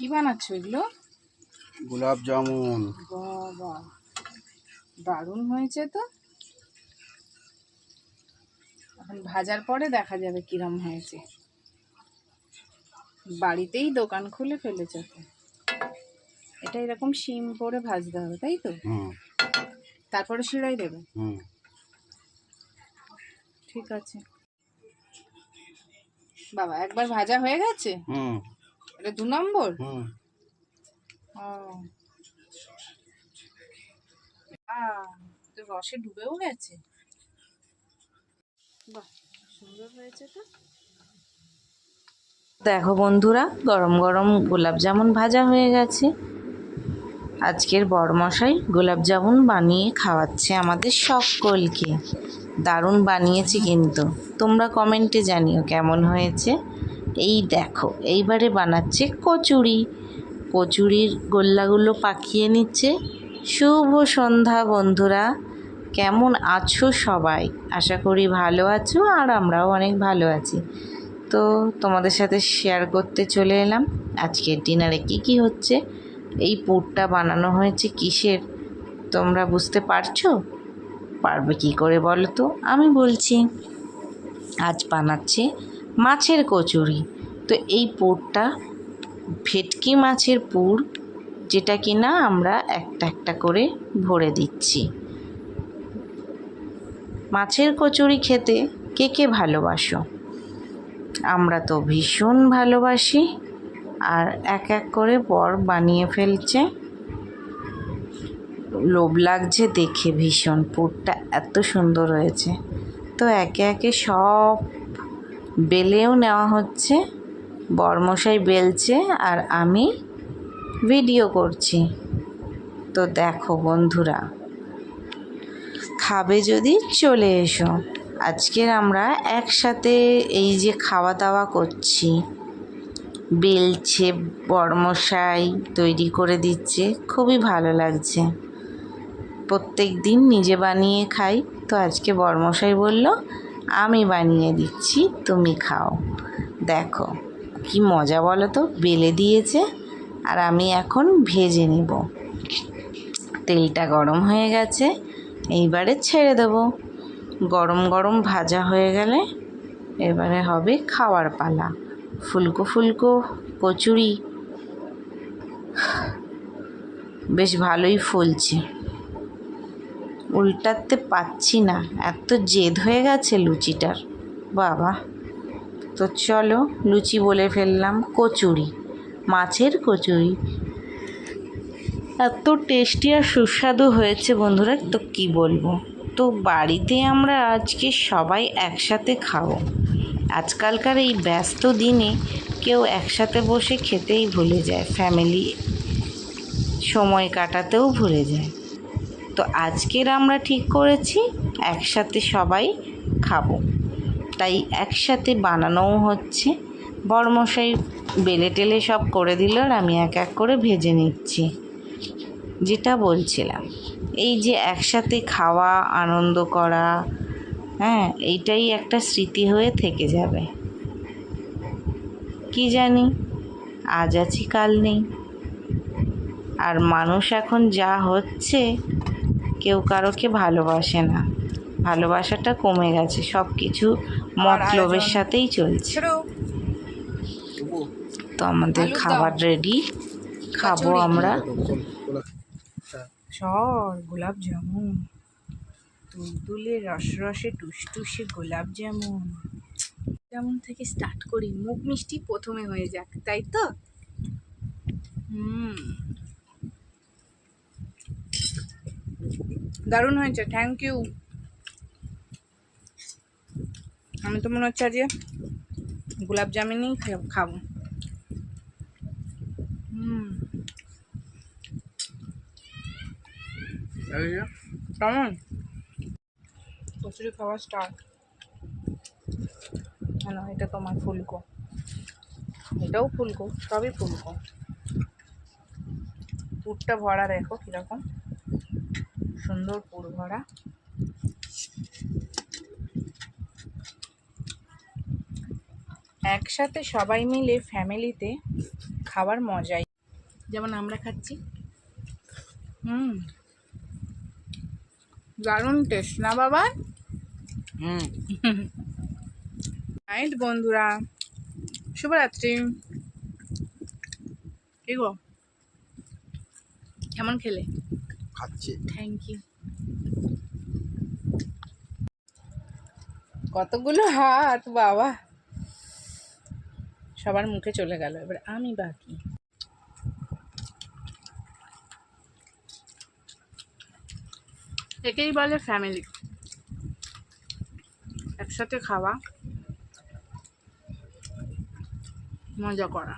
কি বানাচ্ছ এগুলো? গোলাপ জামুন। বাবা দারুণ হয়েছে তো। এখন ভাজার পরে দেখা যাবে কিরম হয়েছে। বাড়িতেই দোকান খুলে ফেলেছ তো। এটা এরকম শিম করে ভাজতে হবে তাই তো? তারপরে শিরাই দেবে? হুম। ঠিক আছে। বাবা একবার ভাজা হয়ে গেছে? হুম। এটা দু নম্বর? রসে ডুবেও গেছে? বাহ সুন্দর হয়েছে তো। দেখো বন্ধুরা গরম গরম গোলাপ জামুন ভাজা হয়ে গেছে। আজকের বড়মশাই গোলাপ জামুন বানিয়ে খাওয়াচ্ছে আমাদের সকলকে। দারুণ বানিয়েছে কিন্তু। তোমরা কমেন্টে জানিও কেমন হয়েছে। এই দেখো, এইবারে বানাচ্ছে কচুরি। কচুরির গোল্লাগুলো পাকিয়ে নিচ্ছে। শুভ সন্ধ্যা বন্ধুরা, কেমন আছো সবাই? আশা করি ভালো আছো আর আমরাও অনেক ভালো আছি। তো তোমাদের সাথে শেয়ার করতে চলে এলাম। আজকের ডিনারে কি কি হচ্ছে? এই পুরটা বানানো হয়েছে কিসের? তোমরা বুঝতে পারছ? পারবে কি করে বলো তো? আমি বলছি, আজ বানাচ্ছে মাছের কচুরি। তো এই পুরটা ভেটকি মাছের পুর, যেটা কি না আমরা একটা একটা করে ভরে দিচ্ছি। মাছের কচুরি খেতে কে কে ভালোবাসো? আমরা তো ভীষণ ভালোবাসি, আর এক এক করে বর বানিয়ে ফেলছে। লোভ লাগছে দেখে ভীষণ, পুরটা এত সুন্দর হয়েছে। তো একে একে সব বেলেও নেওয়া হচ্ছে, বরমশাই বেলছে আর আমি ভিডিও করছি। তো দেখো বন্ধুরা, খাবে যদি চলে এসো। আজকের আমরা একসাথে এই যে খাওয়া দাওয়া করছি, বেলছে, বর্মশাই তৈরি করে দিচ্ছে, খুবই ভালো লাগছে। প্রত্যেক দিন নিজে বানিয়ে খাই। তো আজকে বর্মশাই বলল আমি বানিয়ে দিচ্ছি, তুমি খাও। দেখো, কি মজা বলো তো বেলে দিয়েছে, আর আমি এখন ভেজে নিব। তেলটা গরম হয়ে গেছে, এইবারে ছেড়ে দেবো। গরম গরম ভাজা হয়ে গেলে এবারে হবে খাওয়ার পালা। ফুলকো ফুলকো কচুরি। বেশ ভালোই ফুলছে। উল্টাতে পাচ্ছি না। এত জেদ হয়ে গেছে লুচিটার। বাবা, তো চলো লুচি বলে ফেললাম কচুরি, মাছের কচুরি। এত টেস্টি আর সুস্বাদু হয়েছে বন্ধুরা, তো কি বলব? তো বাড়িতে আমরা আজকে সবাই একসাথে খাব। আজকালকার এই ব্যস্ত দিনে কেউ একসাথে বসে খেতেই ভুলে যায়, ফ্যামিলি সময় কাটাতেও ভুলে যায়। তো আজকের আমরা ঠিক করেছি, একসাথে সবাই খাব। তাই একসাথে বানানোও হচ্ছে। বড়মশাই বেলে টেলে সব করে দিল আর আমি এক এক করে ভেজে নিচ্ছি। যেটা বলছিলাম, এই যে একসাথে খাওয়া, আনন্দ করা হ্যাঁ এইটাই একটা স্মৃতি হয়ে থেকে যাবে। কি জানি, আজ আছি, কাল নেই। আর মানুষ এখন যা হচ্ছে কেউ কারোকে ভালোবাসে না। ভালোবাসাটা কমে গেছে। সব কিছু মতলবের সাথেই চলছে। তো আমাদের খাবার রেডি খাব আমরা। চল গোলাপ জামুন। তুলতুলে রস রসে টুসটুসে গোলাপ জামুন। যেমন থেকে স্টার্ট করি। মুখ মিষ্টি প্রথমে হয়ে যাক তাই তো? হুম। দারুণ হয়েছে থ্যাংক ইউ আমি তো মনে হচ্ছে আজকে গোলাপ জামুনই খাব। হুম। কেমন? কচুরি খাওয়া স্টার্ট কেন এটা তোমার ফুলকো। এটাও ফুলকো সবই ফুলকো। পুরটা ভরা দেখো কীরকম। সুন্দর পুর ভরা। একসাথে সবাই মিলে ফ্যামিলিতে খাবার মজাই। যেমন আমরা খাচ্ছি। হুম। দারুণ টেস্ট না বাবা? হুম। নাইট বন্ধুরা? শুভরাত্রি। কি গো কেমন খেলে? খাচ্ছি। থ্যাংক ইউ কতগুলো হাত বাবা? সবার মুখে চলে গেল এবার আমি বাকি। একেই বলে ফ্যামিলি একসাথে খাওয়া মজা করা।